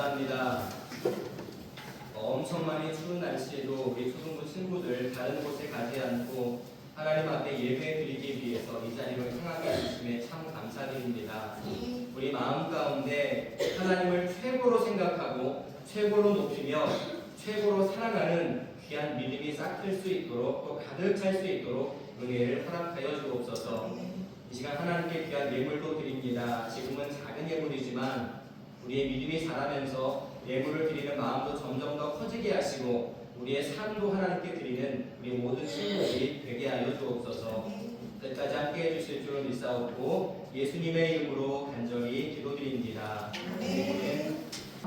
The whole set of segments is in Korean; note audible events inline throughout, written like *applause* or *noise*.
감사합니다. 어, 엄청 많이 추운 날씨에도 우리 초등부 친구들 다른 곳에 가지 않고 하나님 앞에 예배 드리기 위해서 이 자리로 향하게 해주심에 참 감사드립니다. 우리 마음 가운데 하나님을 최고로 생각하고 최고로 높이며 최고로 사랑하는 귀한 믿음이 싹틀 수 있도록 또 가득 찰 수 있도록 은혜를 허락하여 주옵소서. 이 시간 하나님께 귀한 예물도 드립니다. 지금은 작은 예물이지만 우리의 믿음이 자라면서 예물을 드리는 마음도 점점 더 커지게 하시고 우리의 삶도 하나님께 드리는 우리 모든 친구들이 되게 하여 주옵소서. 끝까지 함께 해주실 줄 믿사옵고 예수님의 이름으로 간절히 기도드립니다.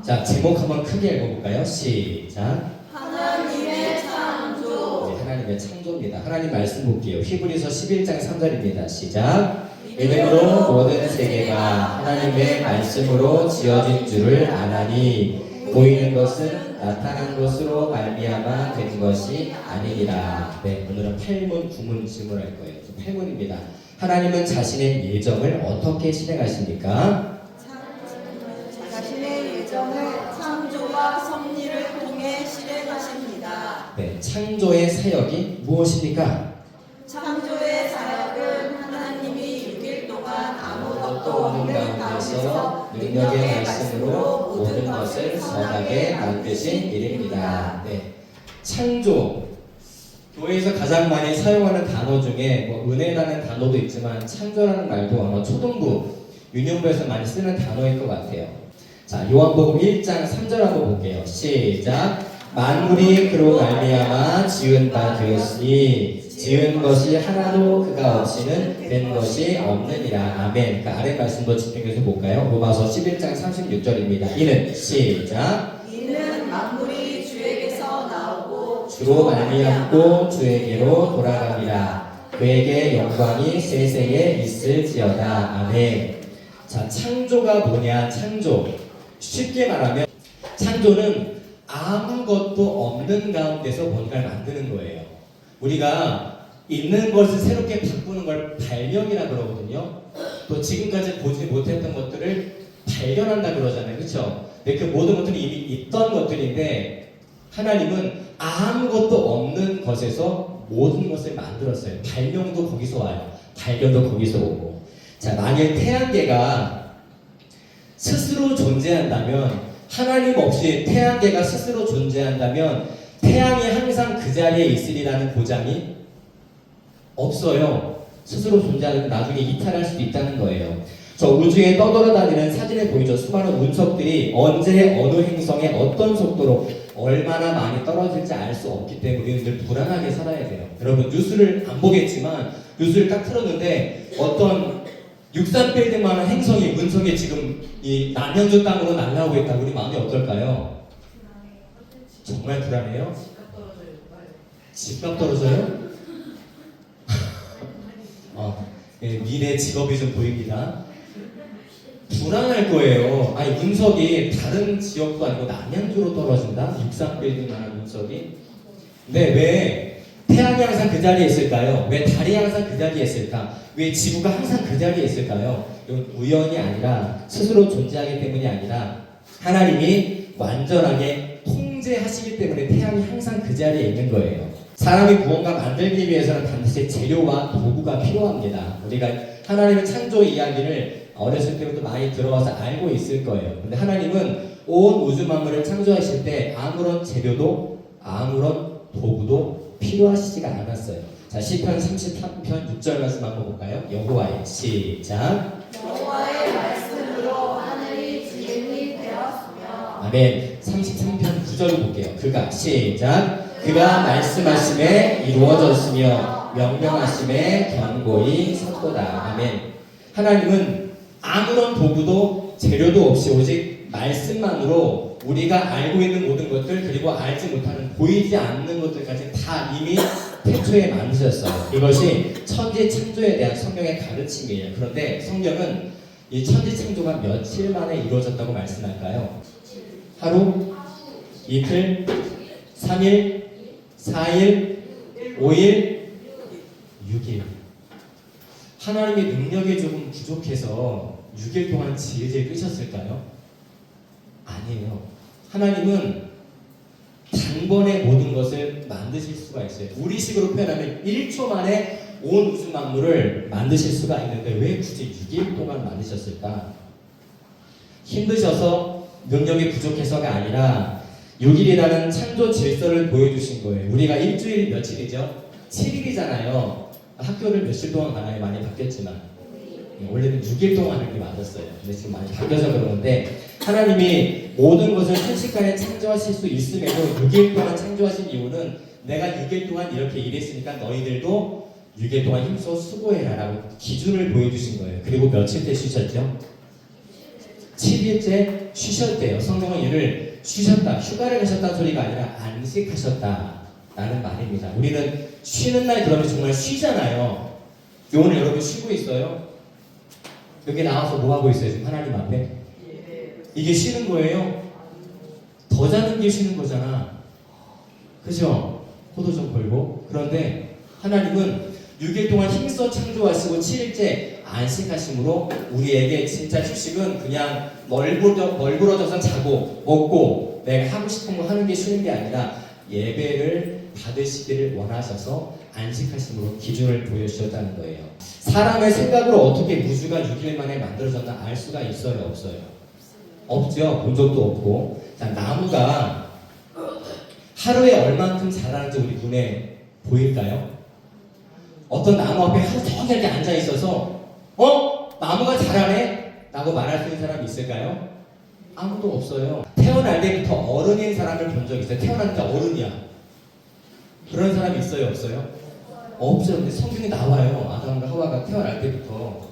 자, 제목 한번 크게 읽어볼까요? 시작. 하나님의 창조 네, 하나님의 창조입니다. 하나님 말씀 볼게요. 히브리서 11장 3절입니다. 시작. 믿음으로 모든 세계가 하나님의 말씀으로 지어진 줄을 아나니 보이는 것은 나타난 것으로 말미암아 된 것이 아니니라. 네, 오늘은 8문 9문 질문할 거예요. 8문입니다. 하나님은 자신의 예정을 어떻게 실행하십니까? 자신의 예정을 창조와 섭리를 통해 실행하십니다. 네, 창조의 사역이 무엇입니까? 창 아무것도 없는 가운데서 능력의 말씀으로 모든 것을 선하게 만드신 일입니다. 네. 창조. 교회에서 가장 많이 사용하는 단어 중에 뭐 은혜라는 단어도 있지만 창조라는 말도 아마 초등부 유년부에서 많이 쓰는 단어일 것 같아요. 자, 요한복음 1장 3절 한번 볼게요. 시작. 만물이 그로 말미암아 지은 바 되었으니 지은 것이 하나도 그가 없이는 된 것이 없느니라. 아멘. 그 아래 말씀도 집중해서 볼까요? 로마서 11장 36절입니다. 이는 시작. 이는 만물이 주에게서 나오고 주로 말미암고 주에게로 돌아갑니다. 그에게 영광이 세세에 있을지어다. 아멘. 자, 창조가 뭐냐? 창조. 쉽게 말하면 창조는 아무것도 없는 가운데서 뭔가를 만드는 거예요. 우리가 있는 것을 새롭게 바꾸는 걸 발명이라 그러거든요. 또 지금까지 보지 못했던 것들을 발견한다 그러잖아요. 그렇죠? 근데 그 모든 것들이 이미 있던 것들인데 하나님은 아무것도 없는 것에서 모든 것을 만들었어요. 발명도 거기서 와요. 발견도 거기서 오고. 자, 만일 태양계가 스스로 존재한다면 하나님 없이 태양계가 스스로 존재한다면 태양이 항상 그 자리에 있으리라는 보장이 없어요. 스스로 존재하는 나중에 이탈할 수도 있다는 거예요. 저 우주에 떠돌아다니는 사진에 보이죠. 수많은 운석들이 언제 어느 행성에 어떤 속도로 얼마나 많이 떨어질지 알 수 없기 때문에 우리는 늘 불안하게 살아야 돼요. 여러분 뉴스를 안 보겠지만 뉴스를 딱 틀었는데 어떤 63빌딩만한 행성이 운석에 지금 이 남양주 땅으로 날아오고 있다. 우리 마음이 어떨까요? 정말 불안해요? 집값 떨어져요? 어, 예, 미래 직업이 좀 보입니다. 불안할 거예요. 아니 운석이 다른 지역도 아니고 남양주로 떨어진다? 63빌딩만한 운석이? 근데 왜 태양이 항상 그 자리에 있을까요? 왜 달이 항상 그 자리에 있을까? 왜 지구가 항상 그 자리에 있을까요? 이건 우연이 아니라 스스로 존재하기 때문이 아니라 하나님이 완전하게 통제하시기 때문에 태양이 항상 그 자리에 있는 거예요. 사람이 무언가 만들기 위해서는 반드시 재료와 도구가 필요합니다. 우리가 하나님의 창조 이야기를 어렸을 때부터 많이 들어와서 알고 있을 거예요. 근데 하나님은 온 우주 만물을 창조하실 때 아무런 재료도 아무런 도구도 필요하시지가 않았어요. 자, 시편 33편 6절 말씀 한번 볼까요? 여호와의 시작. 여호와의 말씀으로 하늘이 지음이 되었으며 아멘. 33편 9절을 볼게요. 그가 시작. 그가 말씀하심에 이루어졌으며 명령하심에 견고히 섰도다. 아멘. 하나님은 아무런 도구도 재료도 없이 오직 말씀만으로 우리가 알고 있는 모든 것들 그리고 알지 못하는 보이지 않는 것들까지 다 이미 태초에 만드셨어요. 이것이 천지 창조에 대한 성경의 가르침이에요. 그런데 성경은 이 천지 창조가 며칠 만에 이루어졌다고 말씀할까요? 하루, 이틀, 3일, 4일, 5일, 6일. 하나님의 능력이 조금 부족해서 6일 동안 질질 끄셨을까요? 아니에요. 하나님은 단번에 모든 것을 만드실 수가 있어요. 우리식으로 표현하면 1초 만에 온 우주 만물을 만드실 수가 있는데 왜 굳이 6일 동안 만드셨을까? 힘드셔서 능력이 부족해서가 아니라 6일이라는 창조 질서를 보여주신 거예요. 우리가 일주일 며칠이죠? 7일이잖아요. 학교를 며칠 동안 가나요? 많이 바뀌었지만. 네, 원래는 6일 동안 하는 게 맞았어요. 근데 지금 많이 바뀌어서 그러는데 하나님이 모든 것을 순식간에 창조하실 수 있음에도 6일 동안 창조하신 이유는 내가 6일 동안 이렇게 일했으니까 너희들도 6일 동안 힘써 수고해라 라고 기준을 보여주신 거예요. 그리고 며칠 때 쉬셨죠? 7일째 쉬셨대요. 성경은 이를 쉬셨다, 휴가를 가셨다는 소리가 아니라 안식하셨다 라는 말입니다. 우리는 쉬는 날 그러면 정말 쉬잖아요. 오늘 여러분 쉬고 있어요? 여기 나와서 뭐 하고 있어요? 지금 하나님 앞에? 이게 쉬는 거예요? 더 자는 게 쉬는 거잖아. 그죠? 코도 좀 걸고. 그런데 하나님은 6일 동안 힘써 창조하시고 7일째 안식하심으로 우리에게 진짜 휴식은 그냥 널브러져, 널브러져서 자고 먹고 내가 하고 싶은 거 하는 게 쉬는 게 아니라 예배를 받으시기를 원하셔서 안식하심으로 기준을 보여주셨다는 거예요. 사람의 생각으로 어떻게 우주가 6일 만에 만들어졌나 알 수가 있어요, 없어요? 없죠. 본 적도 없고. 자, 나무가 하루에 얼만큼 자라는지 우리 눈에 보일까요? 어떤 나무 앞에 하루 종일 앉아 있어서 어? 나무가 자라네? 라고 말할 수 있는 사람이 있을까요? 아무도 없어요. 태어날 때부터 어른인 사람을 본 적 있어요. 태어날 때 어른이야. 그런 사람이 있어요, 없어요? 없어요. 근데 성경에 나와요. 아담과 하와가 태어날 때부터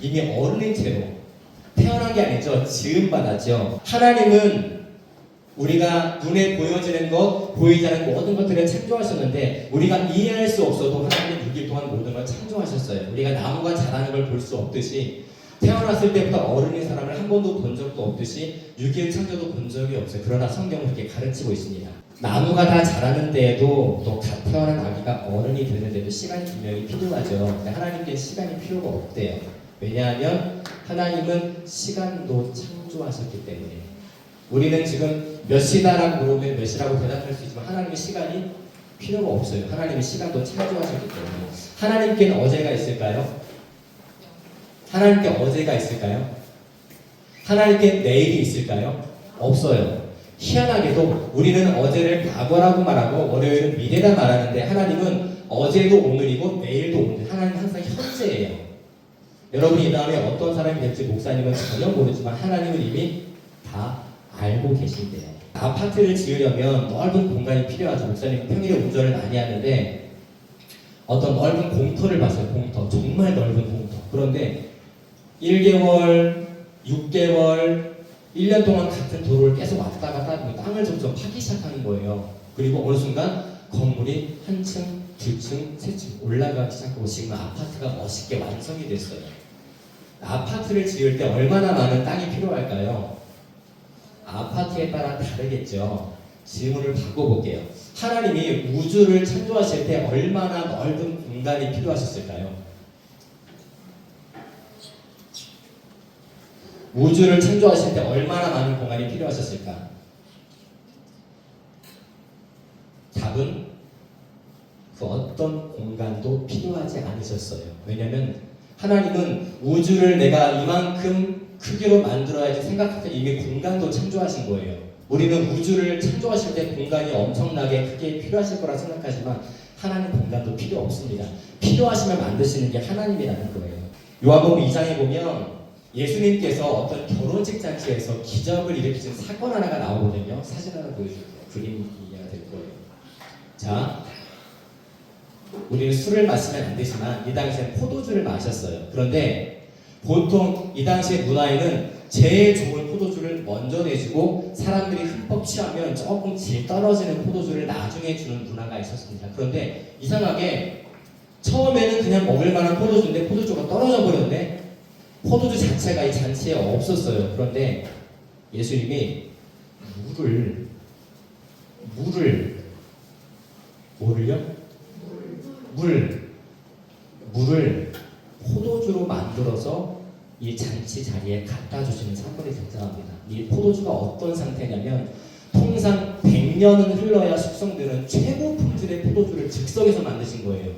이미 어른인 채로 태어난 게 아니죠. 지음 받았죠. 하나님은 우리가 눈에 보여지는 것, 보이지 않는 모든 것들을 창조하셨는데 우리가 이해할 수 없어도 하나님은 6일 동안 모든 걸 창조하셨어요. 우리가 나무가 자라는 걸 볼 수 없듯이 태어났을 때부터 어른인 사람을 한 번도 본 적도 없듯이 6일 창조도 본 적이 없어요. 그러나 성경은 그렇게 가르치고 있습니다. 나무가 다 자라는 데에도 또갓 태어난 아기가 어른이 되는데도 시간이 분명히 필요하죠. 근데 하나님께 시간이 필요가 없대요. 왜냐하면 하나님은 시간도 창조하셨기 때문에 우리는 지금 몇 시다라고 물으면 몇 시라고 대답할 수 있지만 하나님의 시간이 필요가 없어요. 하나님의 시간도 창조하셨기 때문에 하나님께는 어제가 있을까요? 하나님께 어제가 있을까요? 하나님께 내일이 있을까요? 없어요. 희한하게도 우리는 어제를 과거라고 말하고 월요일은 미래다 말하는데 하나님은 어제도 오늘이고 내일도 오늘. 하나님은 항상 현재예요. 여러분이 이 다음에 어떤 사람이 될지 목사님은 전혀 모르지만 하나님은 이미 다 알고 계신대요. 아파트를 지으려면 넓은 공간이 필요하죠. 목사님은 평일에 운전을 많이 하는데 어떤 넓은 공터를 봤어요. 공터. 정말 넓은 공터. 그런데 1개월, 6개월, 1년 동안 같은 도로를 계속 왔다 갔다 하면 땅을 점점 파기 시작하는 거예요. 그리고 어느 순간 건물이 한 층, 두 층, 세 층 올라가기 시작하고 지금 아파트가 멋있게 완성이 됐어요. 아파트를 지을 때 얼마나 많은 땅이 필요할까요? 아파트에 따라 다르겠죠. 질문을 바꿔볼게요. 하나님이 우주를 창조하실 때 얼마나 넓은 공간이 필요하셨을까요? 우주를 창조하실 때 얼마나 많은 공간이 필요하셨을까? 답은 그 어떤 공간도 필요하지 않으셨어요. 왜냐면 하나님은 우주를 내가 이만큼 크기로 만들어야지 생각할 때 이미 공간도 창조하신 거예요. 우리는 우주를 창조하실 때 공간이 엄청나게 크게 필요하실 거라 생각하지만 하나님 공간도 필요 없습니다. 필요하시면 만드시는 게 하나님이라는 거예요. 요한복음 2장에 보면 예수님께서 어떤 결혼식 잔치에서 기적을 일으키신 사건 하나가 나오거든요. 사진 하나 보여줄게요. 그림이 이해가 될 거예요. 자, 우리는 술을 마시면 안 되지만 이 당시에 포도주를 마셨어요. 그런데 보통 이 당시의 문화에는 제일 좋은 포도주를 먼저 내주고 사람들이 흠뻑 취하면 조금 질 떨어지는 포도주를 나중에 주는 문화가 있었습니다. 그런데 이상하게 처음에는 그냥 먹을 만한 포도주인데 포도주가 떨어져 버렸는데 포도주 자체가 이 잔치에 없었어요. 그런데 예수님이 물을 물을 뭐를요? 물 물을 포도주로 만들어서 이 잔치 자리에 갖다 주시는 사건이 등장합니다. 이 포도주가 어떤 상태냐면 통상 100년은 흘러야 숙성되는 최고 품질의 포도주를 즉석에서 만드신 거예요.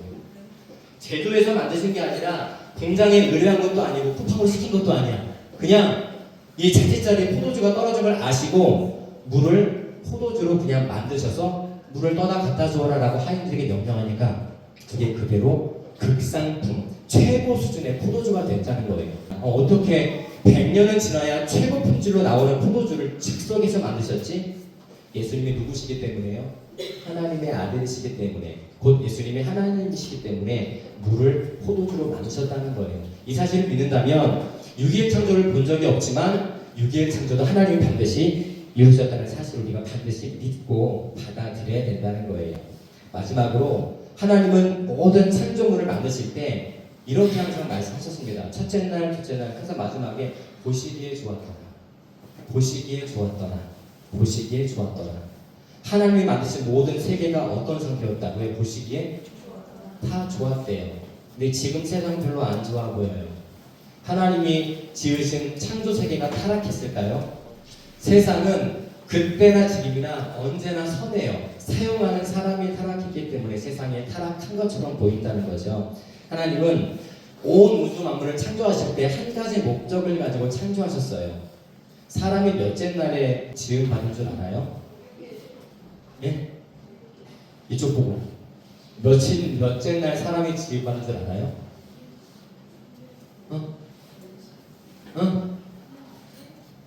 제조해서 만드신 게 아니라 공장에 의뢰한 것도 아니고 쿠팡으로 시킨 것도 아니야. 그냥 이 자리에 포도주가 떨어진 걸 아시고 물을 포도주로 그냥 만드셔서 물을 떠다 갖다 주어라 라고 하인들에게 명령하니까 그게 그대로 극상품 최고 수준의 포도주가 됐다는 거예요. 어, 떻게 100년은 지나야 최고 품질로 나오는 포도주를 즉석에서 만드셨지? 예수님이 누구시기 때문에요? 하나님의 아들이시기 때문에 곧 예수님이 하나님이시기 때문에 물을 포도주로 만드셨다는 거예요. 이 사실을 믿는다면 6.1 창조를 본 적이 없지만 6.1 창조도 하나님이 반드시 이루셨다는 사실을 우리가 반드시 믿고 받아들여야 된다는 거예요. 마지막으로 하나님은 모든 창조물을 만드실 때 이렇게 항상 말씀하셨습니다. 첫째 날, 둘째 날 항상 마지막에 보시기에 좋았더라. 보시기에 좋았더라. 보시기에 좋았더라. 하나님이 만드신 모든 세계가 어떤 상태였다고 해 보시기에 다 좋았대요. 근데 지금 세상 별로 안 좋아 보여요. 하나님이 지으신 창조 세계가 타락했을까요? 세상은 그때나 지금이나 언제나 선해요. 사용하는 사람이 타락했기 때문에 세상에 타락한 것처럼 보인다는 거죠. 하나님은 온 우주 만물을 창조하실 때 한 가지 목적을 가지고 창조하셨어요. 사람이 몇째 날에 지음 받은 줄 알아요? 예? 이쪽 보고 며칠 몇째 날 사람이 받은 줄 알아요? 어? 어?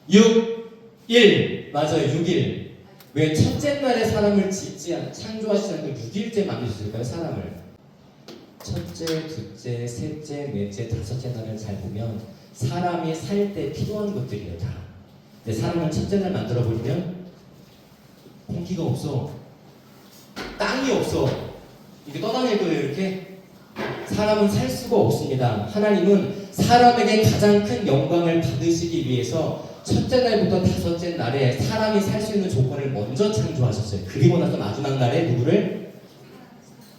6, 1 맞아요 6일 왜 첫째 날에 사람을 짓지 않고 6일째 만드셨을까요 사람을 첫째, 둘째, 셋째, 넷째, 다섯째 날을 잘 보면 사람이 살 때 필요한 것들이에요 다 근데 사람은 첫째 날 만들어 버리면 공기가 없어 땅이 없어 이게 떠다닐 거예요 이렇게 사람은 살 수가 없습니다 하나님은 사람에게 가장 큰 영광을 받으시기 위해서 첫째 날부터 다섯째 날에 사람이 살 수 있는 조건을 먼저 창조하셨어요. 그리고 나서 마지막 날에 누구를?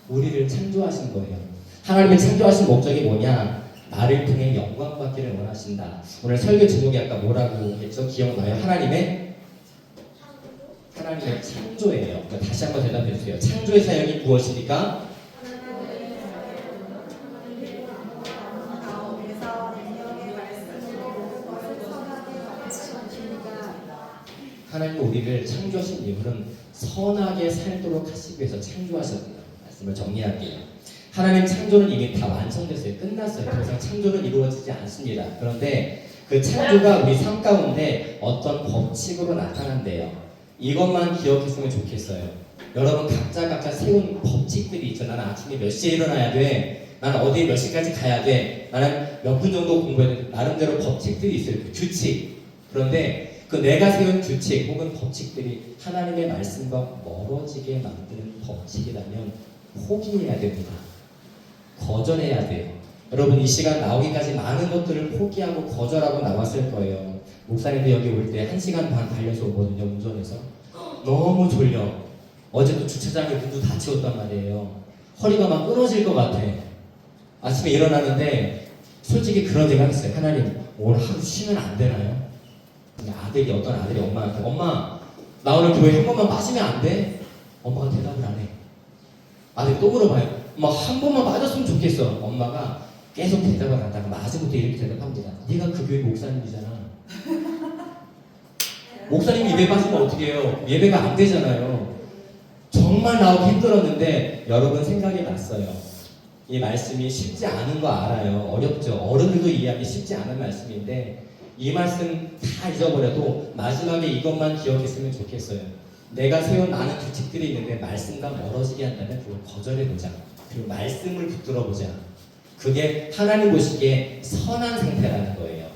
우리를 창조하신 거예요. 하나님의 창조하신 목적이 뭐냐? 나를 통해 영광 받기를 원하신다. 오늘 설교 제목이 아까 뭐라고 했죠? 기억나요? 하나님의 하나님의 창조예요. 그러니까 다시 한번 대답해 주세요. 창조의 사역이 무엇입니까? 하나님은 우리를 창조하신 이유는 선하게 살도록 하시기 위해서 창조하셨다는 말씀을 정리할게요. 하나님 창조는 이미 다 완성됐어요. 끝났어요. 더 이상 창조는 이루어지지 않습니다. 그런데 그 창조가 우리 삶 가운데 어떤 법칙으로 나타난대요. 이것만 기억했으면 좋겠어요. 여러분 각자 각자 세운 법칙들이 있죠. 나는 아침에 몇 시에 일어나야 돼. 나는 어디에 몇 시까지 가야 돼. 나는 몇 분 정도 공부해야 돼. 나름대로 법칙들이 있어요. 그 규칙. 그런데 그 내가 세운 규칙 혹은 법칙들이 하나님의 말씀과 멀어지게 만드는 법칙이라면 포기해야 됩니다. 거절해야 돼요. 여러분 이 시간 나오기까지 많은 것들을 포기하고 거절하고 나왔을 거예요. 목사님도 여기 올때한 시간 반 달려서 오거든요 운전해서 *gasps* 너무 졸려. 어제도 주차장에 문도 다 치웠단 말이에요. 허리가 막 끊어질 것 같아. 아침에 일어나는데 솔직히 그런 생각 했어요. 하나님 오늘 하루 쉬면 안 되나요? 근데 아들이 어떤 아들이 엄마한테 엄마 나 오늘 교회 한 번만 빠지면 안 돼? 엄마가 대답을 안 해. 아들이 또 물어봐요. 엄마 한 번만 빠졌으면 좋겠어. 엄마가 계속 대답을 안 하다가 마지막부터 이렇게 대답합니다. 네가 그 교회 목사님이잖아. *laughs* 목사님이 예배 빠지면 어떻게 해요? 예배가 안 되잖아요. 정말 나오기 힘들었는데 여러분 생각이 났어요. 이 말씀이 쉽지 않은 거 알아요. 어렵죠. 어른들도 이해하기 쉽지 않은 말씀인데 이 말씀 다 잊어버려도 마지막에 이것만 기억했으면 좋겠어요. 내가 세운 많은 규칙들이 있는데 말씀과 멀어지게 한다면 그걸 거절해보자. 그리고 말씀을 붙들어보자. 그게 하나님 보시기에 선한 상태라는 거예요.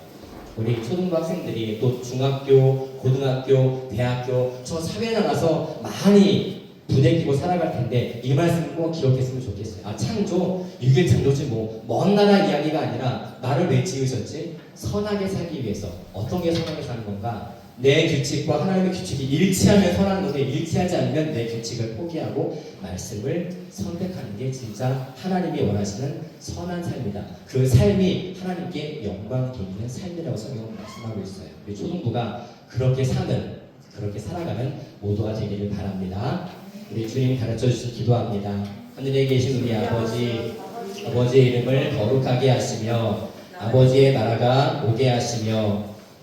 우리 초등부 학생들이 또 중학교, 고등학교, 대학교, 저 사회 나가서 많이 부대끼고 살아갈 텐데 이 말씀 꼭 기억했으면 좋겠어요. 아 창조, 유일 창조지 뭐 먼 나라 이야기가 아니라 나를 왜 지으셨지? 선하게 살기 위해서 어떤 게 선하게 사는 건가? 내 규칙과 하나님의 규칙이 일치하면 선한 것에 일치하지 않으면 내 규칙을 포기하고 말씀을 선택하는 게 진짜 하나님이 원하시는 선한 삶이다. 그 삶이 하나님께 영광 돌리는 삶이라고 성경은 말씀하고 있어요. 우리 초등부가 그렇게 사는 그렇게 살아가는 모두가 되기를 바랍니다. 우리 주님 가르쳐 주시 기도합니다. 하늘에 계신 우리 아버지 아버지의 이름을 거룩하게 하시며 아버지의 나라가 오게 하시며